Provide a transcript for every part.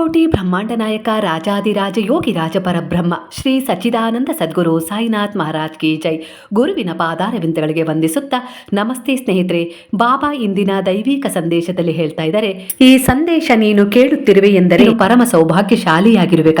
ಶತಕೋಟಿ ಬ್ರಹ್ಮಾಂಡ ನಾಯಕ ರಾಜಾದಿರಾಜ ಯೋಗಿ ರಾಜ ಪರಬ್ರಹ್ಮ, ಶ್ರೀ ಸಚ್ಚಿದಾನಂದ ಸದ್ಗುರು ಸಾಯಿನಾಥ್ ಮಹಾರಾಜ್ ಕಿ ಜೈ. ಗುರುವಿನ ಪಾದಾರವಿಂದಗಳಿಗೆ ವಂದಿಸುತ್ತಾ ನಮಸ್ತೆ ಸ್ನೇಹಿತರೆ, ಬಾಬಾ ಇಂದಿನ ದೈವಿಕ ಸಂದೇಶದಲ್ಲಿ ಹೇಳ್ತಾ ಇದ್ದಾರೆ, ಈ ಸಂದೇಶ ನೀನು ಕೇಳುತ್ತಿರುವೆ ಎಂದರೆ ಪರಮ ಸೌಭಾಗ್ಯಶಾಲಿಯಾಗಿರುವೆ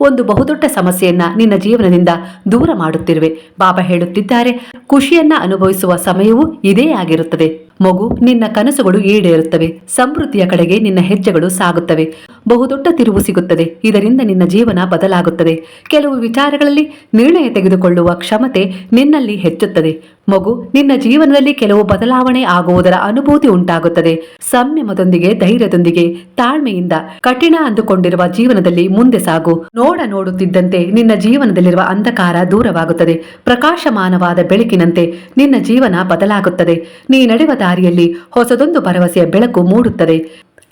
ಒಂದು ಬಹುದೊಡ್ಡ ಸಮಸ್ಯೆಯನ್ನ ನಿನ್ನ ಜೀವನದಿಂದ ದೂರ ಮಾಡುತ್ತಿರುವೆ. ಬಾಬಾ ಹೇಳುತ್ತಿದ್ದಾರೆ, ಖುಷಿಯನ್ನ ಅನುಭವಿಸುವ ಸಮಯವೂ ಇದೇ ಆಗಿರುತ್ತದೆ. ಮಗು, ನಿನ್ನ ಕನಸುಗಳು ಈಡೇರುತ್ತವೆ. ಸಮೃದ್ಧಿಯ ಕಡೆಗೆ ನಿನ್ನ ಹೆಜ್ಜೆಗಳು ಸಾಗುತ್ತವೆ. ಬಹುದೊಡ್ಡ ತಿರುವು ಸಿಗುತ್ತದೆ. ಇದರಿಂದ ನಿನ್ನ ಜೀವನ ಬದಲಾಗುತ್ತದೆ. ಕೆಲವು ವಿಚಾರಗಳಲ್ಲಿ ನಿರ್ಣಯ ತೆಗೆದುಕೊಳ್ಳುವ ಕ್ಷಮತೆ ನಿನ್ನಲ್ಲಿ ಹೆಚ್ಚುತ್ತದೆ. ಮಗು, ನಿನ್ನ ಜೀವನದಲ್ಲಿ ಕೆಲವು ಬದಲಾವಣೆ ಆಗುವುದರ ಅನುಭೂತಿ ಉಂಟಾಗುತ್ತದೆ. ಸಂಯಮದೊಂದಿಗೆ, ಧೈರ್ಯದೊಂದಿಗೆ, ತಾಳ್ಮೆಯಿಂದ ಕಠಿಣ ಅಂದುಕೊಂಡಿರುವ ಜೀವನದಲ್ಲಿ ಮುಂದೆ ಸಾಗು. ನೋಡ ನೋಡುತ್ತಿದ್ದಂತೆ ನಿನ್ನ ಜೀವನದಲ್ಲಿರುವ ಅಂಧಕಾರ ದೂರವಾಗುತ್ತದೆ. ಪ್ರಕಾಶಮಾನವಾದ ಬೆಳಕಿನಂತೆ ನಿನ್ನ ಜೀವನ ಬದಲಾಗುತ್ತದೆ. ನೀ ನಡೆಯುವ ದಾರಿಯಲ್ಲಿ ಹೊಸದೊಂದು ಭರವಸೆಯ ಬೆಳಕು ಮೂಡುತ್ತದೆ.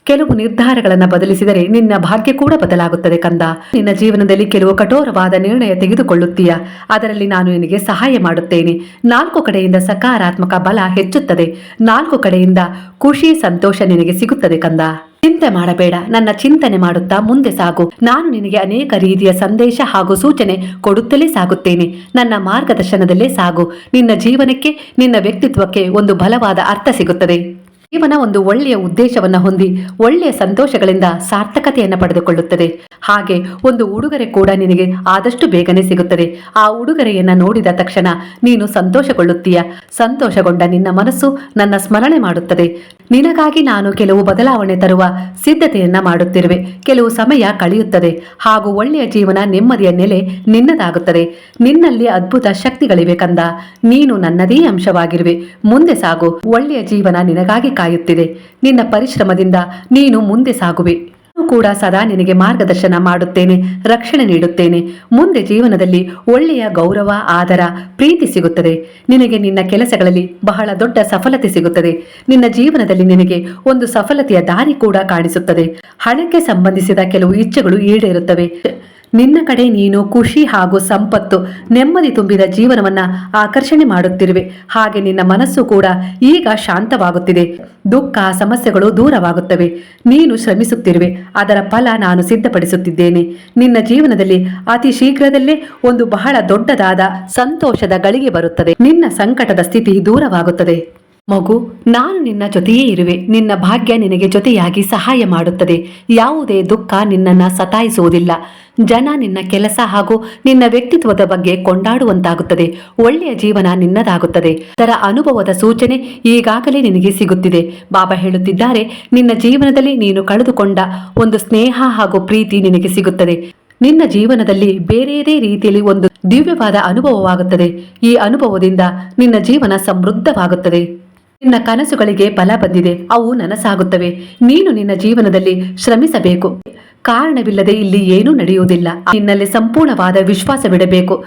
ಕೆಲವು ನಿರ್ಧಾರಗಳನ್ನು ಬದಲಿಸಿದರೆ ನಿನ್ನ ಭಾಗ್ಯ ಕೂಡ ಬದಲಾಗುತ್ತದೆ ಕಂದ. ನಿನ್ನ ಜೀವನದಲ್ಲಿ ಕೆಲವು ಕಠೋರವಾದ ನಿರ್ಣಯ ತೆಗೆದುಕೊಳ್ಳುತ್ತೀಯ. ಅದರಲ್ಲಿ ನಾನು ನಿನಗೆ ಸಹಾಯ ಮಾಡುತ್ತೇನೆ. ನಾಲ್ಕು ಕಡೆಯಿಂದ ಸಕಾರಾತ್ಮಕ ಬಲ ಹೆಚ್ಚುತ್ತದೆ. ನಾಲ್ಕು ಕಡೆಯಿಂದ ಖುಷಿ, ಸಂತೋಷ ನಿನಗೆ ಸಿಗುತ್ತದೆ ಕಂದ. ಚಿಂತೆ ಮಾಡಬೇಡ. ನನ್ನ ಚಿಂತನೆ ಮಾಡುತ್ತಾ ಮುಂದೆ ಸಾಗು. ನಾನು ನಿನಗೆ ಅನೇಕ ರೀತಿಯ ಸಂದೇಶ ಹಾಗೂ ಸೂಚನೆ ಕೊಡುತ್ತಲೇ ಸಾಗುತ್ತೇನೆ. ನನ್ನ ಮಾರ್ಗದರ್ಶನದಲ್ಲೇ ಸಾಗು. ನಿನ್ನ ಜೀವನಕ್ಕೆ, ನಿನ್ನ ವ್ಯಕ್ತಿತ್ವಕ್ಕೆ ಒಂದು ಬಲವಾದ ಅರ್ಥ ಸಿಗುತ್ತದೆ. ಜೀವನ ಒಂದು ಒಳ್ಳೆಯ ಉದ್ದೇಶವನ್ನ ಹೊಂದಿ ಒಳ್ಳೆಯ ಸಂತೋಷಗಳಿಂದ ಸಾರ್ಥಕತೆಯನ್ನು ಪಡೆದುಕೊಳ್ಳುತ್ತದೆ. ಹಾಗೆ ಒಂದು ಉಡುಗೊರೆ ಕೂಡ ನಿನಗೆ ಆದಷ್ಟು ಬೇಗನೆ ಸಿಗುತ್ತದೆ. ಆ ಉಡುಗೊರೆಯನ್ನು ನೋಡಿದ ತಕ್ಷಣ ನೀನು ಸಂತೋಷಗೊಳ್ಳುತ್ತೀಯ. ಸಂತೋಷಗೊಂಡ ನಿನ್ನ ಮನಸ್ಸು ನನ್ನ ಸ್ಮರಣೆ ಮಾಡುತ್ತದೆ. ನಿನಗಾಗಿ ನಾನು ಕೆಲವು ಬದಲಾವಣೆ ತರುವ ಸಿದ್ಧತೆಯನ್ನ ಮಾಡುತ್ತಿರುವೆ. ಕೆಲವು ಸಮಯ ಕಳೆಯುತ್ತದೆ. ಹಾಗೂ ಒಳ್ಳೆಯ ಜೀವನ ನೆಮ್ಮದಿಯ ನೆಲೆ ನಿನ್ನದಾಗುತ್ತದೆ. ನಿನ್ನಲ್ಲಿ ಅದ್ಭುತ ಶಕ್ತಿಗಳಿವೆ ಕಂದ. ನೀನು ನನ್ನದೇ ಅಂಶವಾಗಿರುವೆ. ಮುಂದೆ ಸಾಗು. ಒಳ್ಳೆಯ ಜೀವನ ನಿನಗಾಗಿ ಕಾಯುತ್ತಿದೆ. ನಿನ್ನ ಪರಿಶ್ರಮದಿಂದ ನೀನು ಮುಂದೆ ಸಾಗುವೆ. ಕೂಡ ಸದಾ ನಿನಗೆ ಮಾರ್ಗದರ್ಶನ ಮಾಡುತ್ತೇನೆ, ರಕ್ಷಣೆ ನೀಡುತ್ತೇನೆ. ಮುಂದೆ ಜೀವನದಲ್ಲಿ ಒಳ್ಳೆಯ ಗೌರವ, ಆದರ, ಪ್ರೀತಿ ಸಿಗುತ್ತದೆ. ನಿನಗೆ ನಿನ್ನ ಕೆಲಸಗಳಲ್ಲಿ ಬಹಳ ದೊಡ್ಡ ಸಫಲತೆ ಸಿಗುತ್ತದೆ. ನಿನ್ನ ಜೀವನದಲ್ಲಿ ನಿನಗೆ ಒಂದು ಸಫಲತೆಯ ದಾರಿ ಕೂಡ ಕಾಣಿಸುತ್ತದೆ. ಹಣಕ್ಕೆ ಸಂಬಂಧಿಸಿದ ಕೆಲವು ಇಚ್ಛೆಗಳು ಈಡೇರುತ್ತವೆ. ನಿನ್ನ ಕಡೆ ನೀನು ಖುಷಿ ಹಾಗೂ ಸಂಪತ್ತು, ನೆಮ್ಮದಿ ತುಂಬಿದ ಜೀವನವನ್ನ ಆಕರ್ಷಣೆ ಮಾಡುತ್ತಿರುವೆ. ಹಾಗೆ ನಿನ್ನ ಮನಸ್ಸು ಕೂಡ ಈಗ ಶಾಂತವಾಗುತ್ತಿದೆ. ದುಃಖ, ಸಮಸ್ಯೆಗಳು ದೂರವಾಗುತ್ತವೆ. ನೀನು ಶ್ರಮಿಸುತ್ತಿರುವೆ. ಅದರ ಫಲ ನಾನು ಸಿದ್ಧಪಡಿಸುತ್ತಿದ್ದೇನೆ. ನಿನ್ನ ಜೀವನದಲ್ಲಿ ಅತಿ ಶೀಘ್ರದಲ್ಲೇ ಒಂದು ಬಹಳ ದೊಡ್ಡದಾದ ಸಂತೋಷದ ಗಳಿಗೆ ಬರುತ್ತದೆ. ನಿನ್ನ ಸಂಕಟದ ಸ್ಥಿತಿ ದೂರವಾಗುತ್ತದೆ. ಮಗು, ನಾನು ನಿನ್ನ ಜೊತೆಯೇ ಇರುವೆ. ನಿನ್ನ ಭಾಗ್ಯ ನಿನಗೆ ಜೊತೆಯಾಗಿ ಸಹಾಯ ಮಾಡುತ್ತದೆ. ಯಾವುದೇ ದುಃಖ ನಿನ್ನನ್ನ ಸತಾಯಿಸುವುದಿಲ್ಲ. ಜನ ನಿನ್ನ ಕೆಲಸ ಹಾಗೂ ನಿನ್ನ ವ್ಯಕ್ತಿತ್ವದ ಬಗ್ಗೆ ಕೊಂಡಾಡುವಂತಾಗುತ್ತದೆ. ಒಳ್ಳೆಯ ಜೀವನ ನಿನ್ನದಾಗುತ್ತದೆ. ಅದರ ಅನುಭವದ ಸೂಚನೆ ಈಗಾಗಲೇ ನಿನಗೆ ಸಿಗುತ್ತಿದೆ. ಬಾಬಾ ಹೇಳುತ್ತಿದ್ದಾರೆ, ನಿನ್ನ ಜೀವನದಲ್ಲಿ ನೀನು ಕಳೆದುಕೊಂಡ ಒಂದು ಸ್ನೇಹ ಹಾಗೂ ಪ್ರೀತಿ ನಿನಗೆ ಸಿಗುತ್ತದೆ. ನಿನ್ನ ಜೀವನದಲ್ಲಿ ಬೇರೆಯದೇ ರೀತಿಯಲ್ಲಿ ಒಂದು ದಿವ್ಯವಾದ ಅನುಭವವಾಗುತ್ತದೆ. ಈ ಅನುಭವದಿಂದ ನಿನ್ನ ಜೀವನ ಸಮೃದ್ಧವಾಗುತ್ತದೆ. ನಿನ್ನ ಕನಸುಗಳಿಗೆ ಫಲ ಬಂದಿದೆ. ಅವು ನನಸಾಗುತ್ತವೆ. ನೀನು ನಿನ್ನ ಜೀವನದಲ್ಲಿ ಶ್ರಮಿಸಬೇಕು. ಕಾರಣವಿಲ್ಲದೆ ಇಲ್ಲಿ ಏನೂ ನಡೆಯುವುದಿಲ್ಲ. ನಿನ್ನಲ್ಲಿ ಸಂಪೂರ್ಣವಾದ ವಿಶ್ವಾಸವಿಡಬೇಕು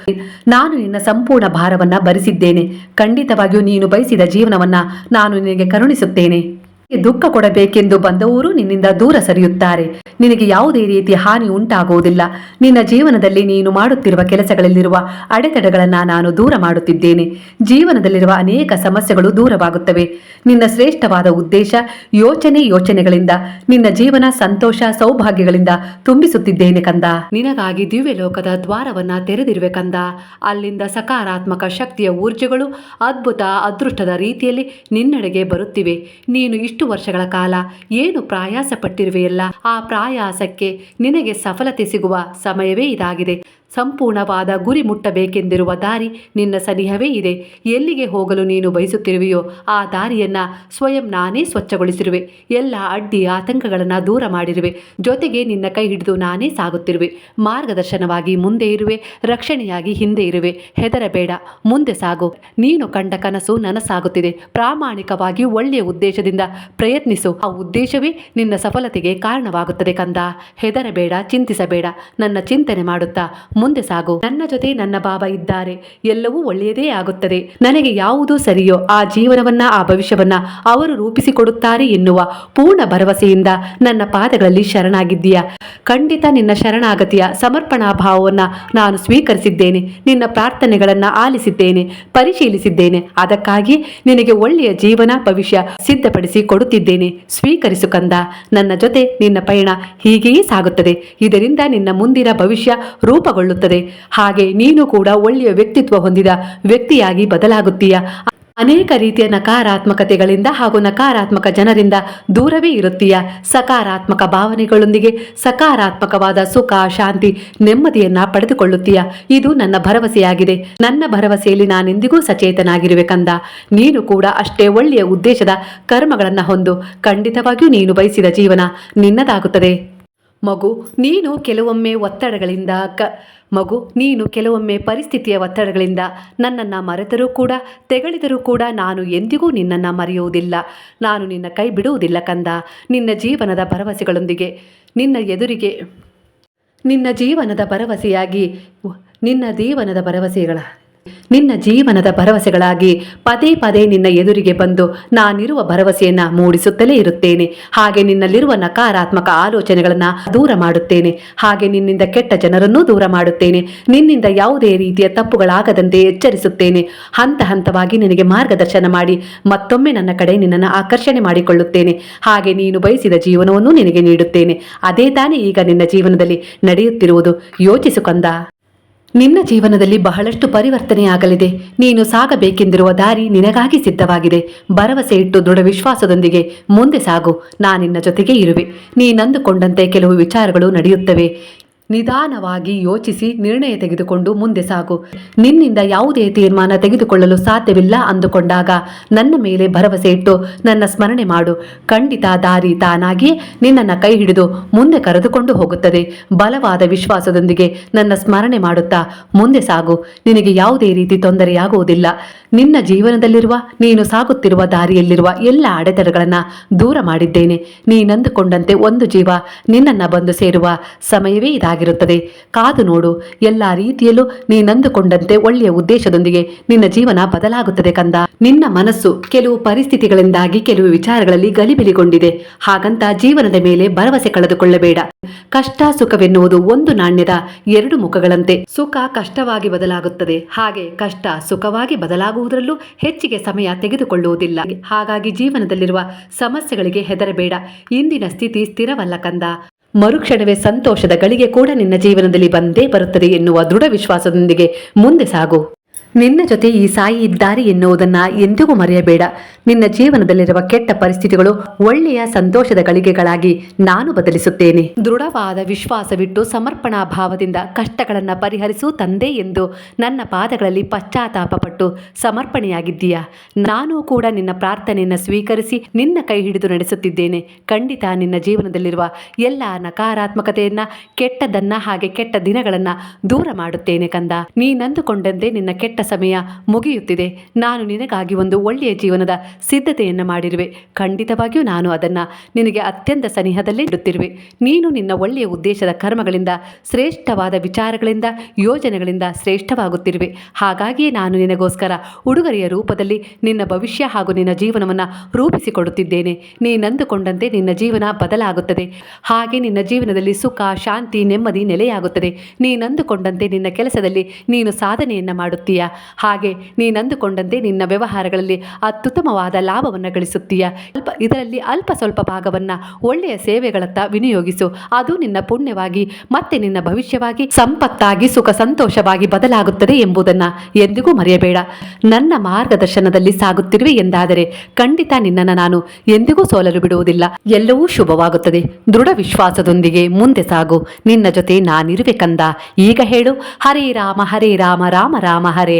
ನಾನು ನಿನ್ನ ಸಂಪೂರ್ಣ ಭಾರವನ್ನ ಭರಿಸಿದ್ದೇನೆ. ಖಂಡಿತವಾಗಿಯೂ ನೀನು ಬಯಸಿದ ಜೀವನವನ್ನ ನಾನು ನಿನಗೆ ಕರುಣಿಸುತ್ತೇನೆ. ದುಃಖ ಕೊಡಬೇಕೆಂದು ಬಂದವರು ನಿನ್ನಿಂದ ದೂರ ಸರಿಯುತ್ತಾರೆ. ನಿನಗೆ ಯಾವುದೇ ರೀತಿಯ ಹಾನಿ ಉಂಟಾಗುವುದಿಲ್ಲ. ನಿನ್ನ ಜೀವನದಲ್ಲಿ ನೀನು ಮಾಡುತ್ತಿರುವ ಕೆಲಸಗಳಲ್ಲಿರುವ ಅಡೆತಡೆಗಳನ್ನ ನಾನು ದೂರ ಮಾಡುತ್ತಿದ್ದೇನೆ. ಜೀವನದಲ್ಲಿರುವ ಅನೇಕ ಸಮಸ್ಯೆಗಳು ದೂರವಾಗುತ್ತವೆ. ನಿನ್ನ ಶ್ರೇಷ್ಠವಾದ ಉದ್ದೇಶ ಯೋಚನೆ ಯೋಚನೆಗಳಿಂದ, ನಿನ್ನ ಜೀವನ ಸಂತೋಷ ಸೌಭಾಗ್ಯಗಳಿಂದ ತುಂಬಿಸುತ್ತಿದ್ದೇನೆ ಕಂದ. ನಿನಗಾಗಿ ದಿವ್ಯ ಲೋಕದ ದ್ವಾರವನ್ನ ತೆರೆದಿರುವೆ ಕಂದ. ಅಲ್ಲಿಂದ ಸಕಾರಾತ್ಮಕ ಶಕ್ತಿಯ ಊರ್ಜೆಗಳು ಅದ್ಭುತ ಅದೃಷ್ಟದ ರೀತಿಯಲ್ಲಿ ನಿನ್ನಡೆಗೆ ಬರುತ್ತಿವೆ. ನೀನು ಇಷ್ಟು ವರ್ಷಗಳ ಕಾಲ ಏನು ಪ್ರಾಯಾಸ ಪಟ್ಟಿರುವೆಯಲ್ಲ ಆ ಪ್ರಾಯಾಸಕ್ಕೆ ನಿನಗೆ ಸಫಲತೆ ಸಿಗುವ ಸಮಯವೇ ಇದಾಗಿದೆ. ಸಂಪೂರ್ಣವಾದ ಗುರಿ ಮುಟ್ಟಬೇಕೆಂದಿರುವ ದಾರಿ ನಿನ್ನ ಸನಿಹವೇ ಇದೆ. ಎಲ್ಲಿಗೆ ಹೋಗಲು ನೀನು ಬಯಸುತ್ತಿರುವೆಯೋ ಆ ದಾರಿಯನ್ನ ಸ್ವಯಂ ನಾನೇ ಸ್ವಚ್ಛಗೊಳಿಸಿರುವೆ. ಎಲ್ಲ ಅಡ್ಡಿ ಆತಂಕಗಳನ್ನು ದೂರ ಮಾಡಿರುವೆ. ಜೊತೆಗೆ ನಿನ್ನ ಕೈ ಹಿಡಿದು ನಾನೇ ಸಾಗುತ್ತಿರುವೆ. ಮಾರ್ಗದರ್ಶನವಾಗಿ ಮುಂದೆ ಇರುವೆ. ರಕ್ಷಣೆಯಾಗಿ ಹಿಂದೆ ಇರುವೆ. ಹೆದರಬೇಡ. ಮುಂದೆ ಸಾಗು. ನೀನು ಕಂಡ ಕನಸು ನನಸಾಗುತ್ತಿದೆ. ಪ್ರಾಮಾಣಿಕವಾಗಿ ಒಳ್ಳೆಯ ಉದ್ದೇಶದಿಂದ ಪ್ರಯತ್ನಿಸು. ಆ ಉದ್ದೇಶವೇ ನಿನ್ನ ಸಫಲತೆಗೆ ಕಾರಣವಾಗುತ್ತದೆ ಕಂದ. ಹೆದರಬೇಡ, ಚಿಂತಿಸಬೇಡ. ನನ್ನ ಚಿಂತನೆ ಮಾಡುತ್ತಾ ಮುಂದೆ ಸಾಗು. ನನ್ನ ಜೊತೆ ನನ್ನ ಬಾಬಾ ಇದ್ದಾರೆ. ಎಲ್ಲವೂ ಒಳ್ಳೆಯದೇ ಆಗುತ್ತದೆ. ನನಗೆ ಯಾವುದು ಸರಿಯೋ ಆ ಜೀವನವನ್ನ, ಆ ಭವಿಷ್ಯವನ್ನ ಅವರು ರೂಪಿಸಿಕೊಡುತ್ತಾರೆ ಎನ್ನುವ ಪೂರ್ಣ ಭರವಸೆಯಿಂದ ನನ್ನ ಪಾದಗಳಲ್ಲಿ ಶರಣಾಗಿದ್ದೀಯ? ಖಂಡಿತ ನಿನ್ನ ಶರಣಾಗತಿಯ ಸಮರ್ಪಣಾ ಭಾವವನ್ನ ನಾನು ಸ್ವೀಕರಿಸಿದ್ದೇನೆ. ನಿನ್ನ ಪ್ರಾರ್ಥನೆಗಳನ್ನ ಆಲಿಸಿದ್ದೇನೆ, ಪರಿಶೀಲಿಸಿದ್ದೇನೆ. ಅದಕ್ಕಾಗಿ ನಿನಗೆ ಒಳ್ಳೆಯ ಜೀವನ, ಭವಿಷ್ಯ ಸಿದ್ಧಪಡಿಸಿ ಕೊಡುತ್ತಿದ್ದೇನೆ ಸ್ವೀಕರಿಸು ಕಂದ. ನನ್ನ ಜೊತೆ ನಿನ್ನ ಪಯಣ ಹೀಗೆಯೇ ಸಾಗುತ್ತದೆ. ಇದರಿಂದ ನಿನ್ನ ಮುಂದಿನ ಭವಿಷ್ಯ ರೂಪುಗೊಳ್ಳುತ್ತದೆ. ಹಾಗೆ ನೀನು ಕೂಡ ಒಳ್ಳೆಯ ವ್ಯಕ್ತಿತ್ವ ಹೊಂದಿದ ವ್ಯಕ್ತಿಯಾಗಿ ಬದಲಾಗುತ್ತೀಯ? ಅನೇಕ ರೀತಿಯ ನಕಾರಾತ್ಮಕತೆಗಳಿಂದ ಹಾಗೂ ನಕಾರಾತ್ಮಕ ಜನರಿಂದ ದೂರವೇ ಇರುತ್ತೀಯ? ಸಕಾರಾತ್ಮಕ ಭಾವನೆಗಳೊಂದಿಗೆ ಸಕಾರಾತ್ಮಕವಾದ ಸುಖ, ಶಾಂತಿ, ನೆಮ್ಮದಿಯನ್ನ ಪಡೆದುಕೊಳ್ಳುತ್ತೀಯ? ಇದು ನನ್ನ ಭರವಸೆಯಾಗಿದೆ. ನನ್ನ ಭರವಸೆಯಲ್ಲಿ ನಾನೆಂದಿಗೂ ಸಚೇತನಾಗಿರುವೆ ಕಂದ. ನೀನು ಕೂಡ ಅಷ್ಟೇ ಒಳ್ಳೆಯ ಉದ್ದೇಶದ ಕರ್ಮಗಳನ್ನು ಹೊಂದು ಖಂಡಿತವಾಗಿಯೂ ನೀನು ಬಯಸಿದ ಜೀವನ ನಿನ್ನದಾಗುತ್ತದೆ. ಮಗು, ನೀನು ಕೆಲವೊಮ್ಮೆ ಒತ್ತಡಗಳಿಂದ ಕ, ಮಗು, ನೀನು ಕೆಲವೊಮ್ಮೆ ಪರಿಸ್ಥಿತಿಯ ಒತ್ತಡಗಳಿಂದ ನನ್ನನ್ನು ಮರೆತರೂ ಕೂಡ, ತೆಗಳಿದರೂ ಕೂಡ ನಾನು ಎಂದಿಗೂ ನಿನ್ನನ್ನು ಮರೆಯುವುದಿಲ್ಲ. ನಾನು ನಿನ್ನ ಕೈ ಬಿಡುವುದಿಲ್ಲ ಕಂದ. ನಿನ್ನ ಜೀವನದ ಭರವಸೆಗಳೊಂದಿಗೆ, ನಿನ್ನ ಎದುರಿಗೆ, ನಿನ್ನ ಜೀವನದ ಭರವಸೆಯಾಗಿ, ನಿನ್ನ ಜೀವನದ ಭರವಸೆಗಳ ನಿನ್ನ ಜೀವನದ ಭರವಸೆಗಳಾಗಿ ಪದೇ ಪದೇ ನಿನ್ನ ಎದುರಿಗೆ ಬಂದು ನಾನಿರುವ ಭರವಸೆಯನ್ನ ಮೂಡಿಸುತ್ತಲೇ ಇರುತ್ತೇನೆ. ಹಾಗೆ ನಿನ್ನಲ್ಲಿರುವ ನಕಾರಾತ್ಮಕ ಆಲೋಚನೆಗಳನ್ನ ದೂರ ಮಾಡುತ್ತೇನೆ. ಹಾಗೆ ನಿನ್ನಿಂದ ಕೆಟ್ಟ ಜನರನ್ನೂ ದೂರ ಮಾಡುತ್ತೇನೆ. ನಿನ್ನಿಂದ ಯಾವುದೇ ರೀತಿಯ ತಪ್ಪುಗಳಾಗದಂತೆ ಎಚ್ಚರಿಸುತ್ತೇನೆ. ಹಂತ ಹಂತವಾಗಿ ನಿನಗೆ ಮಾರ್ಗದರ್ಶನ ಮಾಡಿ ಮತ್ತೊಮ್ಮೆ ನನ್ನ ಕಡೆ ನಿನ್ನನ್ನು ಆಕರ್ಷಣೆ ಮಾಡಿಕೊಳ್ಳುತ್ತೇನೆ. ಹಾಗೆ ನೀನು ಬಯಸಿದ ಜೀವನವನ್ನು ನಿನಗೆ ನೀಡುತ್ತೇನೆ. ಅದೇ ತಾನೇ ಈಗ ನಿನ್ನ ಜೀವನದಲ್ಲಿ ನಡೆಯುತ್ತಿರುವುದು. ಯೋಚಿಸು ನಿನ್ನ ಜೀವನದಲ್ಲಿ ಬಹಳಷ್ಟು ಪರಿವರ್ತನೆಯಾಗಲಿದೆ ನೀನು ಸಾಗಬೇಕೆಂದಿರುವ ದಾರಿ ನಿನಗಾಗಿ ಸಿದ್ಧವಾಗಿದೆ. ಭರವಸೆ ಇಟ್ಟು ದೃಢ ವಿಶ್ವಾಸದೊಂದಿಗೆ ಮುಂದೆ ಸಾಗು. ನಾನಿನ್ನ ಜೊತೆಗೆ ಇರುವೆ. ನೀನಂದುಕೊಂಡಂತೆ ಕೆಲವು ವಿಚಾರಗಳು ನಡೆಯುತ್ತವೆ. ನಿಧಾನವಾಗಿ ಯೋಚಿಸಿ ನಿರ್ಣಯ ತೆಗೆದುಕೊಂಡು ಮುಂದೆ ಸಾಗು. ನಿನ್ನಿಂದ ಯಾವುದೇ ತೀರ್ಮಾನ ತೆಗೆದುಕೊಳ್ಳಲು ಸಾಧ್ಯವಿಲ್ಲ ಅಂದುಕೊಂಡಾಗ ನನ್ನ ಮೇಲೆ ಭರವಸೆ ಇಟ್ಟು ನನ್ನ ಸ್ಮರಣೆ ಮಾಡು. ಖಂಡಿತ ದಾರಿ ತಾನಾಗಿ ನಿನ್ನನ್ನು ಕೈ ಹಿಡಿದು ಮುಂದೆ ಕರೆದುಕೊಂಡು ಹೋಗುತ್ತದೆ. ಬಲವಾದ ವಿಶ್ವಾಸದೊಂದಿಗೆ ನನ್ನ ಸ್ಮರಣೆ ಮಾಡುತ್ತಾ ಮುಂದೆ ಸಾಗು. ನಿನಗೆ ಯಾವುದೇ ರೀತಿ ತೊಂದರೆಯಾಗುವುದಿಲ್ಲ. ನಿನ್ನ ಜೀವನದಲ್ಲಿರುವ, ನೀನು ಸಾಗುತ್ತಿರುವ ದಾರಿಯಲ್ಲಿರುವ ಎಲ್ಲ ಅಡೆತಡೆಗಳನ್ನು ದೂರ ಮಾಡಿದ್ದೇನೆ. ನೀನಂದುಕೊಂಡಂತೆ ಒಂದು ಜೀವ ನಿನ್ನನ್ನು ಬಂದು ಸೇರುವ ಸಮಯವೇ ಇದಾಗಿರುತ್ತದೆ. ಕಾದು ನೋಡು, ಎಲ್ಲ ರೀತಿಯಲ್ಲೂ ನೀನಂದುಕೊಂಡಂತೆ ಒಳ್ಳೆಯ ಉದ್ದೇಶದೊಂದಿಗೆ ನಿನ್ನ ಜೀವನ ಬದಲಾಗುತ್ತದೆ ಕಂದ. ನಿನ್ನ ಮನಸ್ಸು ಕೆಲವು ಪರಿಸ್ಥಿತಿಗಳಿಂದಾಗಿ ಕೆಲವು ವಿಚಾರಗಳಲ್ಲಿ ಗಲಿಬಿಲಿಗೊಂಡಿದೆ. ಹಾಗಂತ ಜೀವನದ ಮೇಲೆ ಭರವಸೆ ಕಳೆದುಕೊಳ್ಳಬೇಡ. ಕಷ್ಟ ಸುಖವೆನ್ನುವುದು ಒಂದು ನಾಣ್ಯದ ಎರಡು ಮುಖಗಳಂತೆ ಸುಖ ಕಷ್ಟವಾಗಿ ಬದಲಾಗುತ್ತದೆ. ಹಾಗೆ ಕಷ್ಟ ಸುಖವಾಗಿ ಬದಲಾಗುವುದರಲ್ಲೂ ಹೆಚ್ಚಿಗೆ ಸಮಯ ತೆಗೆದುಕೊಳ್ಳುವುದಿಲ್ಲ. ಹಾಗಾಗಿ ಜೀವನದಲ್ಲಿರುವ ಸಮಸ್ಯೆಗಳಿಗೆ ಹೆದರಬೇಡ. ಇಂದಿನ ಸ್ಥಿತಿ ಸ್ಥಿರವಲ್ಲ ಕಂದ. ಮರುಕ್ಷಣವೇ ಸಂತೋಷದ ಗಳಿಗೆ ಕೂಡ ನಿನ್ನ ಜೀವನದಲ್ಲಿ ಬಂದೇ ಬರುತ್ತದೆ ಎನ್ನುವ ದೃಢ ವಿಶ್ವಾಸದೊಂದಿಗೆ ಮುಂದೆ ಸಾಗು. ನಿನ್ನ ಜೊತೆ ಈ ಸಾಯಿ ಇದ್ದಾರೆ ಎನ್ನುವುದನ್ನ ಎಂದಿಗೂ ಮರೆಯಬೇಡ. ನಿನ್ನ ಜೀವನದಲ್ಲಿರುವ ಕೆಟ್ಟ ಪರಿಸ್ಥಿತಿಗಳು ಒಳ್ಳೆಯ ಸಂತೋಷದ ಗಳಿಗೆಗಳಾಗಿ ನಾನು ಬದಲಿಸುತ್ತೇನೆ. ದೃಢವಾದ ವಿಶ್ವಾಸವಿಟ್ಟು ಸಮರ್ಪಣಾ ಭಾವದಿಂದ ಕಷ್ಟಗಳನ್ನು ಪರಿಹರಿಸು ತಂದೆ ಎಂದು ನನ್ನ ಪಾದಗಳಲ್ಲಿ ಪಶ್ಚಾತ್ತಾಪ ಪಟ್ಟು ಸಮರ್ಪಣೆಯಾಗಿದ್ದೀಯ? ನಾನು ಕೂಡ ನಿನ್ನ ಪ್ರಾರ್ಥನೆಯನ್ನು ಸ್ವೀಕರಿಸಿ ನಿನ್ನ ಕೈ ಹಿಡಿದು ನಡೆಸುತ್ತಿದ್ದೇನೆ. ಖಂಡಿತ ನಿನ್ನ ಜೀವನದಲ್ಲಿರುವ ಎಲ್ಲ ನಕಾರಾತ್ಮಕತೆಯನ್ನ, ಕೆಟ್ಟದನ್ನ ಹಾಗೆ ಕೆಟ್ಟ ದಿನಗಳನ್ನ ದೂರ ಮಾಡುತ್ತೇನೆ ಕಂದ. ನೀನಂದುಕೊಂಡಂತೆ ನಿನ್ನ ಕೆಟ್ಟ ಸಮಯ ಮುಗಿಯುತ್ತಿದೆ. ನಾನು ನಿನಗಾಗಿ ಒಂದು ಒಳ್ಳೆಯ ಜೀವನದ ಸಿದ್ಧತೆಯನ್ನು ಮಾಡಿರುವೆ. ಖಂಡಿತವಾಗಿಯೂ ನಾನು ಅದನ್ನು ನಿನಗೆ ಅತ್ಯಂತ ಸನಿಹದಲ್ಲೇ ಇಡುತ್ತಿರುವೆ ನೀನು ನಿನ್ನ ಒಳ್ಳೆಯ ಉದ್ದೇಶದ ಕರ್ಮಗಳಿಂದ, ಶ್ರೇಷ್ಠವಾದ ವಿಚಾರಗಳಿಂದ, ಯೋಜನೆಗಳಿಂದ ಶ್ರೇಷ್ಠವಾಗುತ್ತಿರುವೆ. ಹಾಗಾಗಿಯೇ ನಾನು ನಿನಗೋಸ್ಕರ ಉಡುಗೊರೆಯ ರೂಪದಲ್ಲಿ ನಿನ್ನ ಭವಿಷ್ಯ ಹಾಗೂ ನಿನ್ನ ಜೀವನವನ್ನು ರೂಪಿಸಿಕೊಡುತ್ತಿದ್ದೇನೆ. ನೀನಂದುಕೊಂಡಂತೆ ನಿನ್ನ ಜೀವನ ಬದಲಾಗುತ್ತದೆ. ಹಾಗೆ ನಿನ್ನ ಜೀವನದಲ್ಲಿ ಸುಖ, ಶಾಂತಿ, ನೆಮ್ಮದಿ ನೆಲೆಯಾಗುತ್ತದೆ. ನೀನಂದುಕೊಂಡಂತೆ ನಿನ್ನ ಕೆಲಸದಲ್ಲಿ ನೀನು ಸಾಧನೆಯನ್ನು ಮಾಡುತ್ತೀಯ? ಹಾಗೆ ನೀನಂದುಕೊಂಡಂತೆ ನಿನ್ನ ವ್ಯವಹಾರಗಳಲ್ಲಿ ಅತ್ಯುತ್ತಮವಾದ ಲಾಭವನ್ನು ಗಳಿಸುತ್ತೀಯ. ಇದರಲ್ಲಿ ಅಲ್ಪ ಸ್ವಲ್ಪ ಭಾಗವನ್ನು ಒಳ್ಳೆಯ ಸೇವೆಗಳತ್ತ ವಿನಿಯೋಗಿಸು. ಅದು ನಿನ್ನ ಪುಣ್ಯವಾಗಿ ಮತ್ತೆ ನಿನ್ನ ಭವಿಷ್ಯವಾಗಿ ಸಂಪತ್ತಾಗಿ ಸುಖ ಸಂತೋಷವಾಗಿ ಬದಲಾಗುತ್ತದೆ ಎಂಬುದನ್ನು ಎಂದಿಗೂ ಮರೆಯಬೇಡ. ನನ್ನ ಮಾರ್ಗದರ್ಶನದಲ್ಲಿ ಸಾಗುತ್ತಿರುವೆ ಎಂದಾದರೆ ಖಂಡಿತ ನಿನ್ನನ್ನು ನಾನು ಎಂದಿಗೂ ಸೋಲಲು ಬಿಡುವುದಿಲ್ಲ. ಎಲ್ಲವೂ ಶುಭವಾಗುತ್ತದೆ. ದೃಢ ವಿಶ್ವಾಸದೊಂದಿಗೆ ಮುಂದೆ ಸಾಗು. ನಿನ್ನ ಜೊತೆ ನಾನಿರುವೆ ಕಂದ. ಈಗ ಹೇಳು, ಹರೇ ರಾಮ ಹರೇ ರಾಮ ರಾಮ ರಾಮ, ಹರೇ